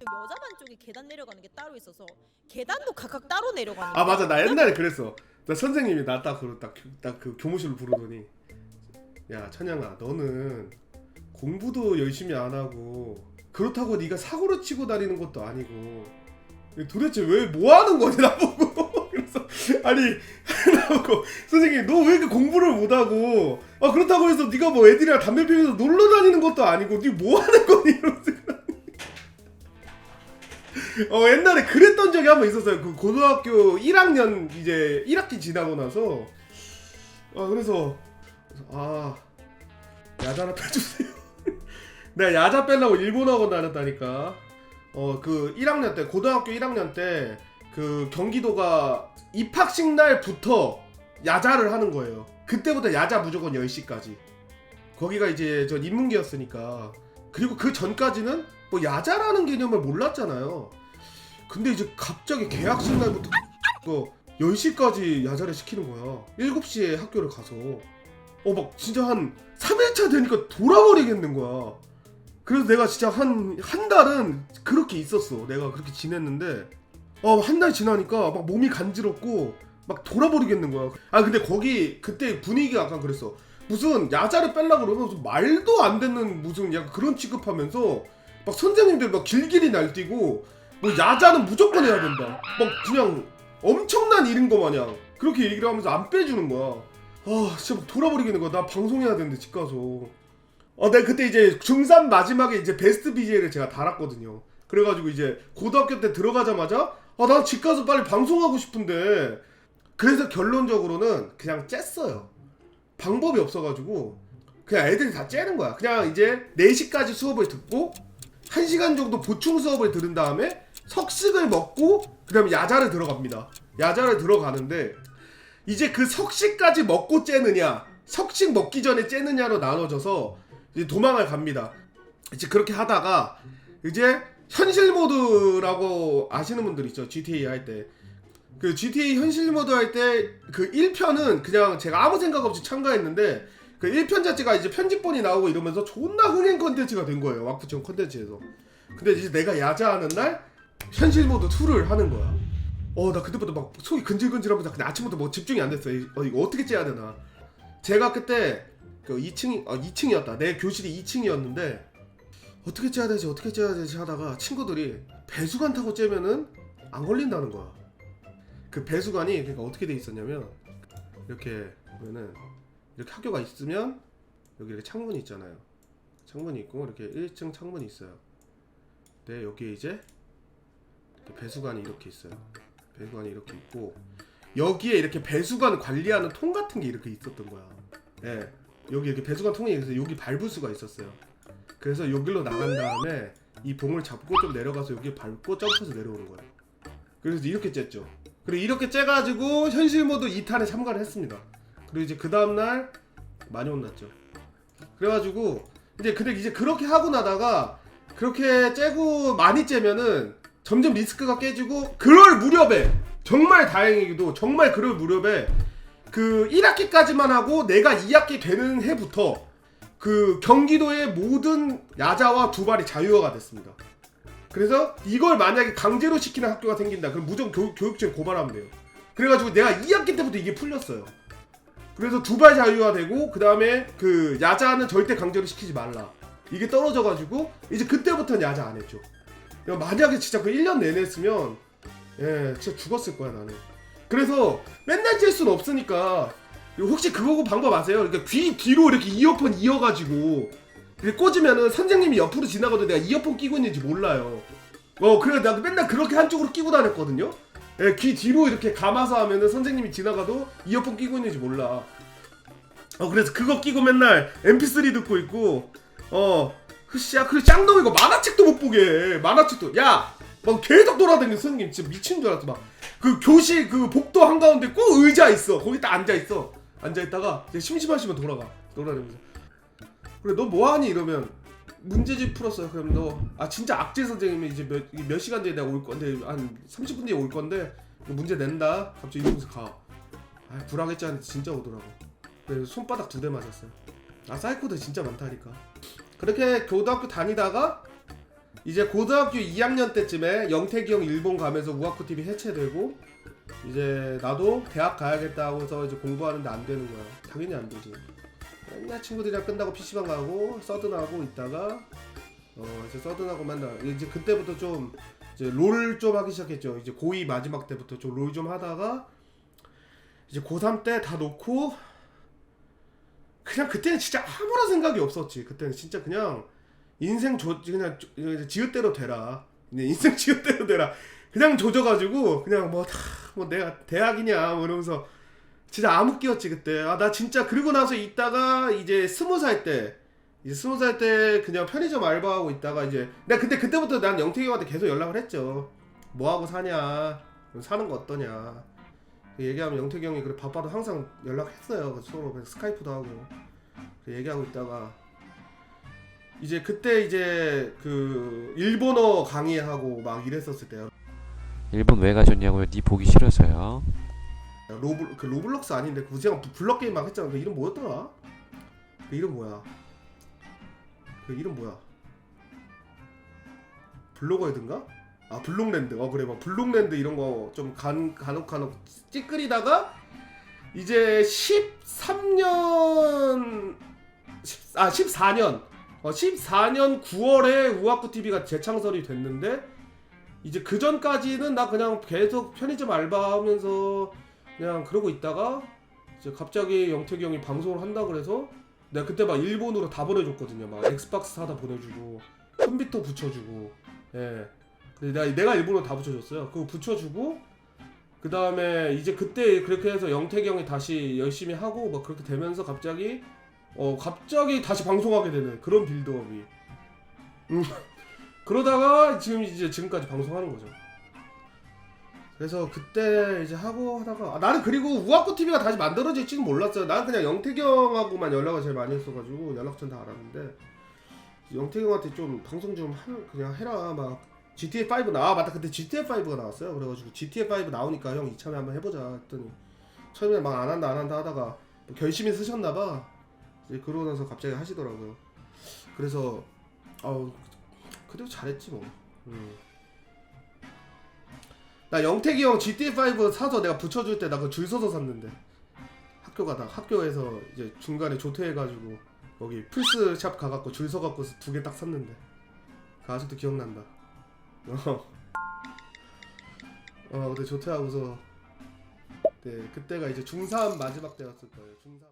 여자반 쪽에 계단 내려가는 게 따로 있어서 계단도 각각 따로 내려가는 아 맞아. 나 옛날에 그랬어. 나 선생님이 나 딱 그 딱 그 교무실로 부르더니 야 천양아 너는 공부도 열심히 안 하고 그렇다고 네가 사고를 치고 다니는 것도 아니고 도대체 왜 뭐 하는 거니 나보고 그래서 아니 나보고 선생님 너 왜 이렇게 공부를 못 하고 아 그렇다고 해서 네가 뭐 애들이랑 담배 피우면서 놀러 다니는 것도 아니고 네 뭐 하는 거니 이러면서 어 옛날에 그랬던 적이 한 번 있었어요. 그 고등학교 1학년 이제 1학기 지나고 나서 어 그래서 아 야자나 빼주세요. 내가 야자 빼려고 일본학원 다녔다니까. 어 그 1학년 때 고등학교 1학년 때 그 경기도가 입학식 날부터 야자를 하는 거예요. 그때부터 야자 무조건 10시까지. 거기가 이제 저 인문계였으니까. 그리고 그 전까지는 뭐 야자라는 개념을 몰랐잖아요. 근데 이제 갑자기 계약식 날부터 또 10시까지 야자를 시키는 거야. 7시에 학교를 가서. 어, 막 진짜 한 3일차 되니까 돌아버리겠는 거야. 그래서 내가 진짜 한, 한 달은 그렇게 있었어. 내가 그렇게 지냈는데, 어, 한 달 지나니까 막 몸이 간지럽고, 막 돌아버리겠는 거야. 아, 근데 거기, 그때 분위기가 약간 그랬어. 무슨 야자를 빼려고 그러면 무슨 말도 안 되는 무슨 약간 그런 취급하면서, 막 선생님들 막 길길이 날뛰고, 뭐 야자는 무조건 해야 된다. 막 그냥 엄청난 일인 거 마냥 그렇게 얘기를 하면서 안 빼주는 거야. 아 진짜 막 돌아버리겠는 거야. 나 방송해야 되는데 집 가서. 어, 내가 그때 이제 중3 마지막에 이제 베스트 BJ를 제가 달았거든요. 그래가지고 이제 고등학교 때 들어가자마자 아나집 가서 빨리 방송하고 싶은데 그래서 결론적으로는 그냥 쬐어요. 방법이 없어가지고 그냥 애들이 다 째는 거야. 그냥 이제 4시까지 수업을 듣고 1시간 정도 보충 수업을 들은 다음에 석식을 먹고 그다음에 야자를 들어갑니다. 야자를 들어가는데 이제 그 석식까지 먹고 째느냐 석식 먹기 전에 째느냐로 나눠져서 이제 도망을 갑니다. 이제 그렇게 하다가 이제 현실 모드라고 아시는 분들 있죠 GTA 할 때. 그 GTA 현실 모드 할 때 그 1편은 그냥 제가 아무 생각 없이 참가했는데 그 1편 자체가 이제 편집본이 나오고 이러면서 존나 흥행 컨텐츠가 된 거예요. 왁구청 컨텐츠에서. 근데 이제 내가 야자하는 날 현실 모드 2를 하는 거야. 어, 나 그때부터 막 속이 근질근질하면서 근데 아침부터 뭐 집중이 안 됐어. 이- 어, 이거 어떻게 째야 되나. 제가 그때 그 2층, 어, 2층이었다. 내 교실이 2층이었는데 어떻게 째야 되지, 어떻게 째야 되지 하다가 친구들이 배수관 타고 째면은 안 걸린다는 거야. 그 배수관이 그러니까 어떻게 돼 있었냐면 이렇게 보면은 이렇게 학교가 있으면 여기 이렇게 창문이 있잖아요. 창문이 있고 이렇게 1층 창문이 있어요. 네, 여기에 이제 배수관이 이렇게 있어요. 배수관이 이렇게 있고 여기에 이렇게 배수관 관리하는 통 같은 게 이렇게 있었던 거야. 예. 여기 이렇게 배수관 통이 있어서 여기 밟을 수가 있었어요. 그래서 여기로 나간 다음에 이 봉을 잡고 좀 내려가서 여기 밟고 점프해서 내려오는 거야. 그래서 이렇게 쬐죠. 그리고 이렇게 째가지고 현실 모드 2탄에 참가를 했습니다. 그리고 이제 그 다음날 많이 혼났죠. 그래가지고 이제 근데 이제 그렇게 하고 나다가 그렇게 째고 많이 째면은 점점 리스크가 깨지고 그럴 무렵에 정말 다행히도 정말 그럴 무렵에 그 1학기까지만 하고 내가 2학기 되는 해부터 그 경기도의 모든 야자와 두발이 자유화가 됐습니다. 그래서 이걸 만약에 강제로 시키는 학교가 생긴다. 그럼 무조건 교육, 교육청에 고발하면 돼요. 그래가지고 내가 2학기 때부터 이게 풀렸어요. 그래서 두발 자유화되고 그 다음에 그 야자는 절대 강제로 시키지 말라. 이게 떨어져가지고 이제 그때부터는 야자 안 했죠. 야, 만약에 진짜 그 1년 내내 했으면 예 진짜 죽었을 거야 나는. 그래서 맨날 찔 수는 없으니까 혹시 그거 방법 아세요? 그러니까 귀 뒤로 이렇게 이어폰 이어가지고 이렇게 꽂으면은 선생님이 옆으로 지나가도 내가 이어폰 끼고 있는지 몰라요. 어 그래 나도 맨날 그렇게 한쪽으로 끼고 다녔거든요. 예, 귀 뒤로 이렇게 감아서 하면은 선생님이 지나가도 이어폰 끼고 있는지 몰라. 어 그래서 그거 끼고 맨날 MP3 듣고 있고 어 흐씨야 그래 짱놈 이거 만화책도 못 보게 해. 만화책도 야 막 계속 돌아다니는 선생님 진짜 미친 줄 알았어 막 그 교실 그 복도 한가운데 꼭 의자 있어 거기 딱 앉아 있어 앉아 있다가 이제 심심하시면 돌아가. 돌아다니면서. 그래 너 뭐하니? 이러면 문제집 풀었어요. 그럼 너 아 진짜 악재 선생님이 이제 몇, 몇 시간 뒤에 내가 올 건데 한 30분 뒤에 올 건데 너 문제 낸다. 갑자기 이러면서 가 아 불황했지 않은데 진짜 오더라고. 그래서 손바닥 두 대 맞았어요. 아 사이코들 진짜 많다니까. 그렇게 고등학교 다니다가 이제 고등학교 2학년 때쯤에 영택이 형 일본 가면서 우아쿠 TV 해체되고 이제 나도 대학 가야겠다고 해서 이제 공부하는데 안 되는 거야. 당연히 안 되지. 맨날 친구들이랑 끝나고 PC방 가고 서든하고 있다가 어 이제 서든하고 맨날 이제 그때부터 좀 이제 롤 좀 하기 시작했죠. 이제 고2 마지막 때부터 좀 롤 좀 하다가 이제 고3 때 다 놓고 그냥 그때는 진짜 아무런 생각이 없었지. 그때는 진짜 그냥 인생 조 그냥 지읒대로 되라. 인생 지읒대로 되라. 그냥 조져가지고 그냥 뭐 다 뭐 내가 대학이냐 뭐 이러면서 진짜 암흑기였지 그때. 아 나 진짜 그러고 나서 있다가 이제 스무 살 때. 이제 스무 살 때 그냥 편의점 알바하고 있다가 이제 내가 근데 그때부터 난 영택이 형한테 계속 연락을 했죠. 뭐 하고 사냐, 사는 거 어떠냐. 그 얘기하면 영택이 형이 그래 바빠도 항상 연락했어요. 그래서 서로 스카이프도 하고 그 얘기하고 있다가 이제 그때 이제 그 일본어 강의하고 막 이랬었을 때요. 일본 왜 가셨냐고요? 니 보기 싫어서요. 로블 그 로블록스 아닌데 그 우지가 블럭 게임 막 했잖아. 그 이름 뭐였더라? 그 이름 뭐야? 그 이름 뭐야? 블로거헤드인가? 아 블록랜드. 어 그래 막 블록랜드 이런 거 좀 간 간혹 간혹 찌끄리다가 이제 13년 10, 아 14년 어 14년 9월에 우아쿠 TV가 재창설이 됐는데 이제 그 전까지는 나 그냥 계속 편의점 알바하면서 그냥 그러고 있다가 이제 갑자기 영택이 형이 방송을 한다 그래서 내가 그때 막 일본으로 다 보내줬거든요. 막 엑스박스 사다 보내주고 컴퓨터 붙여주고 예. 근데 내가 내가 일본으로 다 붙여줬어요. 그거 붙여주고 그 다음에 이제 그때 그렇게 해서 영택이 형이 다시 열심히 하고 막 그렇게 되면서 갑자기 어 갑자기 다시 방송하게 되는 그런 빌드업이 음 그러다가 지금 이제 지금까지 방송하는 거죠. 그래서 그때 이제 하고 하다가 아, 나는 그리고 우아쿠 TV가 다시 만들어질지는 몰랐어요. 난 그냥 영택이 형하고만 연락을 제일 많이 했어가지고 연락처는 다 알았는데 영택이 형한테 좀 방송 좀 하, 그냥 해라 막 GTA 5 나와 맞다 그때 GTA 5가 나왔어요. 그래가지고 GTA 5 나오니까 형 이참에 한번 해보자 했더니 처음에 막 안 한다 안 한다 하다가 뭐 결심이 쓰셨나봐. 이제 그러고 나서 갑자기 하시더라고요. 그래서 아우 그래도 잘했지 뭐. 음. 나 영택이 형 GTA5 사서 내가 붙여줄 때 나 그 줄 서서 샀는데. 학교 가다 학교에서 이제 중간에 조퇴해가지고 거기 플스 샵 가갖고 줄 서갖고 두 개 딱 샀는데. 그 아직도 기억난다. 어, 어 그때 조퇴하고서 네 그때가 이제 중3 마지막 때였을 거예요 중3